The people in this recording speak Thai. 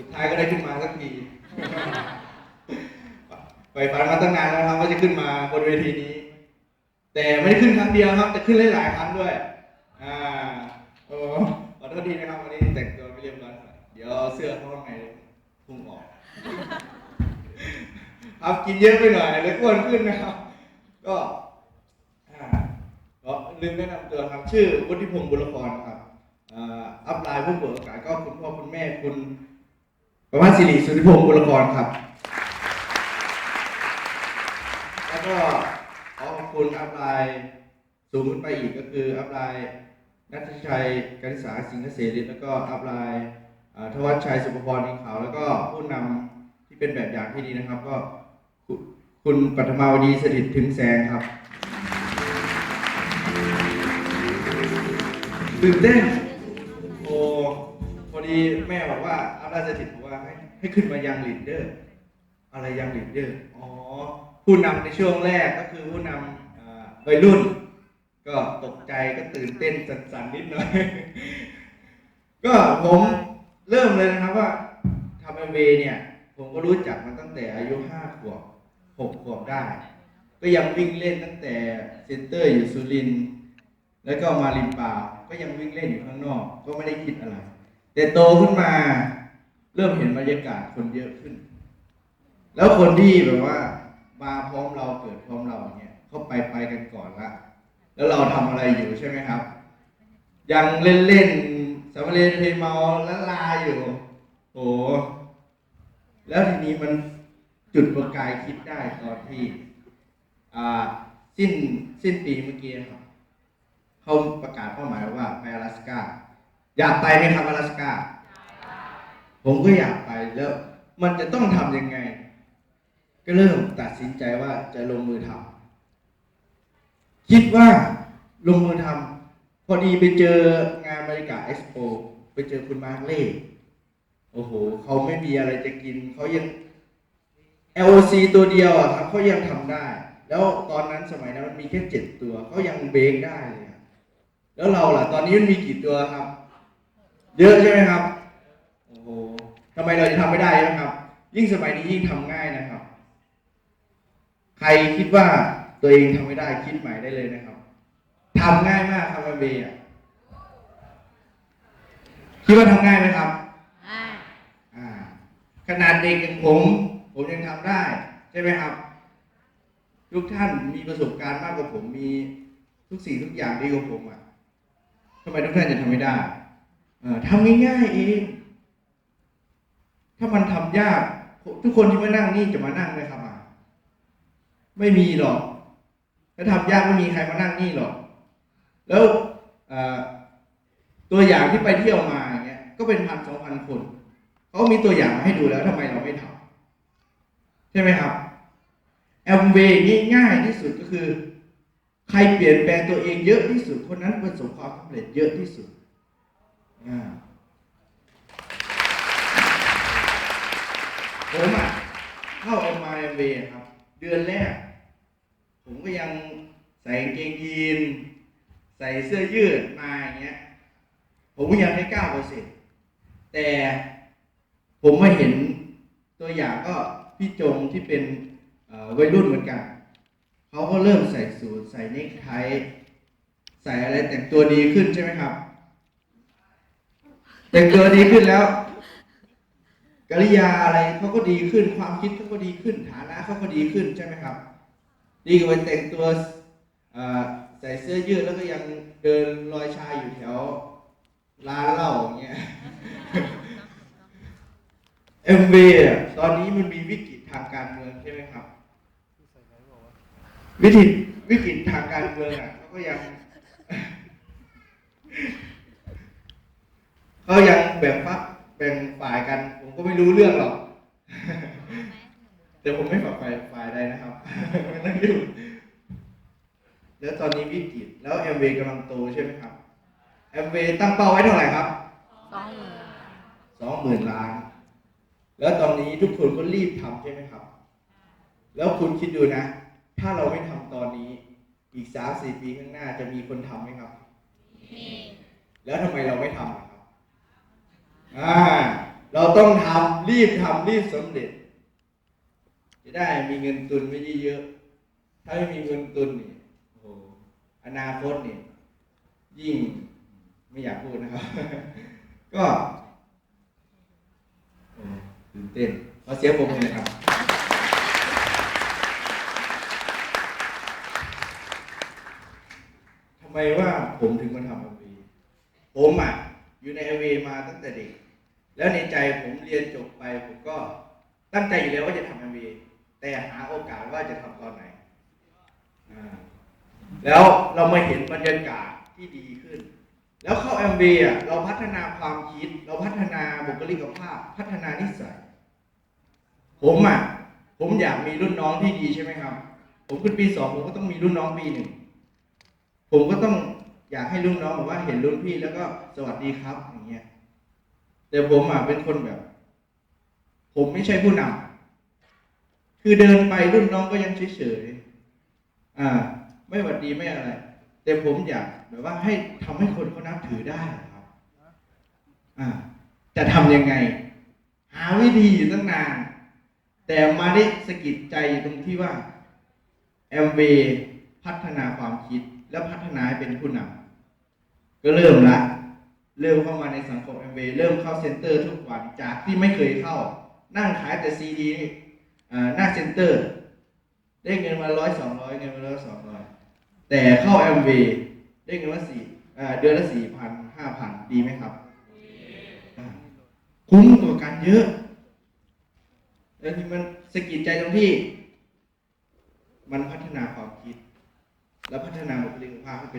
ุดท้ายก็ได้ขึ้นมาสักทีไปฝันมาตั้งนานแล้วครับว่าจะขึ้นมาบนเวทีนี้ แต่ไม่ได้ขึ้นครั้งเดียวครับ แต่ขึ้นหลายๆครั้งด้วย อ่าโอ้ขอโทษทีนะครับวันนี้แต่งตัวไม่เรียบร้อยเดี๋ยวเสื้อเข้าข้างในพุ่งออกครับกินเยอะไปหน่อยเลยอ้วนขึ้นนะครับ ก็อ่าก็ลืมแนะนำตัวครับ ชื่อวุฒิพงศ์บุรพรครับอ่าอัพไลน์ผู้เบิกโอกาสก็คุณพ่อคุณแม่คุณ ประมาสิริสุทธิพงศ์บุรพรครับ แล้วก็ขอขอบคุณอัพไลน์สูงขึ้นไปอีกก็คืออัพไลน์นัทชัยกฤษาสิงห์เกษริแล้วก็อัพไลน์ทวัชชัยสุภพรอินขาว แล้วก็ผู้นำที่เป็นแบบอย่างที่ดีนะครับ ก็คุณปัทมาวดีสถิตถึงแสงครับตื่นเต้น ดีแม่บอกว่าอัพไลน์สถิตบอกว่าให้ให้ขึ้นมายังลีดเดอร์ อะไรยังลีดเดอร์อ๋อผู้นำในช่วงแรกก็คือผู้นำวัยรุ่น ก็ตกใจก็ตื่นเต้นสั่นๆนิดหน่อย ก็ผมเริ่มเลยนะครับว่าทำเอ็มวเนี่ย ผมก็รู้จักมาตั้งแต่อายุห้าขวบหกขวบได้ ก็ยังวิ่งเล่นตั้งแต่เซ็นเตอร์อยู่สุรินทร์แล้วก็มาริมป่าก็ยังวิ่งเล่นอยู่ข้างนอก ก็ไม่ได้คิดอะไร แต่โตขึ้นมา เริ่มเห็นบรรยากาศคนเยอะขึ้น แล้วคนที่แบบว่า มาพร้อมเราเกิดพร้อมเราเนี่ยเขาไปไปกันก่อนละแล้วเราทำอะไรอยู่ใช่ไหมครับ ยังเล่นเล่นๆสามเณรเพเมาละลาอยู่โอ้แล้วทีนี้มันจุดประกายคิดได้ตอนที่อ่าสิ้นสิ้นปีเมื่อกี้ครับเขาประกาศเป้าหมายว่าไปอลาสก้า อยากไปไหมครับอลาสก้า ผมก็อยากไปแล้ว มันจะต้องทำยังไง ก็เริ่มตัดสินใจว่าจะลงมือทำคิดว่าลงมือทำพอดีไปเจองานบริการเอ็กซ์โปไปเจอคุณมาร์คเล่โอ้โหเขาไม่มีอะไรจะกินเขายัง LOC ตัวเดียวอะครับเขายังทำได้ แล้วตอนนั้นสมัยนั้นมันมีแค่เจ็ดตัวเขายังเบรกได้เลยแล้วเราล่ะ ตอนนี้มันมีกี่ตัวครับ เยอะใช่ไหมครับ โอ้โหทำไมเราจะทำไม่ได้นะครับ ยิ่งสมัยนี้ยิ่งทำง่ายนะครับ ใครคิดว่าตัวเองทำไม่ได้คิดใหม่ได้เลยนะครับทำง่ายมากครับเบย์อะคิดว่าทำง่ายไหมครับอ่าอ่าขนาดเด็กอย่างผม ผมยังทำได้ ใช่ไหมครับ ทุกท่านมีประสบการณ์มากกว่าผมมีทุกสิ่งทุกอย่างดีกว่าผมอะทำไมทุกท่านจะทำไม่ได้เออ ทำง่ายๆเอง ถ้ามันทำยาก ทุกคนที่มานั่งนี่จะมานั่งไหมครับอะไม่มีหรอก ถ้าทำยากไม่มีใครมานั่งนี่หรอก แล้วตัวอย่างที่ไปเที่ยวมาอย่างเงี้ยก็เป็นพันสองพันคนเขามีตัวอย่างมาให้ดูแล้วทำไมเราไม่ทำใช่ไหมครับแอมเวย์ง่ายที่สุดก็คือ ใครเปลี่ยนแปลงตัวเองเยอะที่สุดคนนั้นประสบความสำเร็จเยอะที่สุด ผมอะเข้าเอ็มไอเวย์ครับ เดือนแรก ผมก็ยังใส่เกงยีน ใส่เสื้อยืดมาอย่างเงี้ย ผมก็ยังได้เก้าเปอร์เซ็นต์แต่ผมมาเห็นตัวอย่างก็พี่จงที่เป็นวัยรุ่นเหมือนกัน เขาก็เริ่มใส่สูทใส่เนคไทใส่อะไรแต่งตัวดีขึ้นใช่ไหมครับ แต่งตัวดีขึ้นแล้วกริยาอะไรเขาก็ดีขึ้น ความคิดเขาก็ดีขึ้น ฐานะเขาก็ดีขึ้นใช่ไหมครับ ดีกว่าแต่งตัวใส่เสื้อยืดแล้วก็ยังเดินลอยชายอยู่แถวร้านเหล้าอย่างเงี้ยเอ็มวีตอนนี้มันมีวิกฤตทางการเมืองใช่ไหมครับ วิกฤตวิกฤตทางการเมืองอะเขาก็ยัง เขายังแบ่งฝักแบ่งฝ่ายกัน ผมก็ไม่รู้เรื่องหรอก แต่ผมไม่ฝักฝ่ายฝ่ายใดนะครับไม่ต้องยุ่งแล้วตอนนี้วิกฤตแล้วแอมเวย์กำลังโตใช่ไหมครับแอมเวย์ตั้งเป้าไว้เท่าไหร่ครับสองหมื่นสองหมื่นล้าน แล้วตอนนี้ทุกคนก็รีบทำใช่ไหมครับ แล้วคุณคิดดูนะ ถ้าเราไม่ทำตอนนี้ อีกสามสี่ปีข้างหน้าจะมีคนทำไหมครับ มี แล้วทำไมเราไม่ทำล่ะครับ อ่า เราต้องทำรีบทำรีบสำเร็จ จะได้มีเงินตุนไม่เยอะๆถ้าไม่มีเงินตุนนี่โอ้โหอนาคตนี่ยิ่งไม่อยากพูดนะครับ ก็โอ้ตื่นเต้นขอเสียงปรบมือหนะครับ ทำไมว่าผมถึงมาทำเอวีผมอะ อยู่ในเอวีมาตั้งแต่เด็ก แล้วในใจผมเรียนจบไปผมก็ตั้งใจอยู่แล้วว่าจะทำเอ็มวีแต่หาโอกาสว่าจะทำตอนไหน แล้วเรามาเห็นบรรยากาศที่ดีขึ้น แล้วเข้าเอ็มวีอะเราพัฒนาความคิด เราพัฒนาบุคลิกภาพ พัฒนานิสัย ผมอะผมอยากมีรุ่นน้องที่ดีใช่ไหมครับ ผมขึ้นปีสองผมก็ต้องมีรุ่นน้องปีหนึ่งผมก็ต้องอยากให้รุ่นน้องแบบว่าเห็นรุ่นพี่แล้วก็สวัสดีครับอย่างเงี้ย แต่ผมอะเป็นคนแบบ ผมไม่ใช่ผู้นำคือเดินไปรุ่นน้องก็ยังเฉยๆอ่า ไม่หวัดดีไม่อะไร แต่ผมอยากแบบว่าให้ทำให้คนเขานับถือได้ครับ อ่าจะทำยังไง หาวิธีอยู่ตั้งนาน แต่มาได้สะกิดใจตรงที่ว่าแอมเวพัฒนาความคิดและพัฒนาให้เป็นผู้นำก็เริ่มละ เริ่มเข้ามาในสังคมแอมเเริ่มเข้าเซ็นเตอร์ทุกวันจากที่ไม่เคยเข้า นั่งขายแต่ซีดีหน้าเซ็นเตอร์ ได้เงินมาร้อยสองร้อยเงินมาร้อยสองร้อยแต่เข้าแอมเวได้เงินมาสี่เดือนละสี่พันห้าพันดีไหมครับคุ้มกว่ากันเยอะแล้วที่มันสะกิดใจตรงที่ มันพัฒนาความคิด และพัฒนาบุคลิกภาพให้เป็น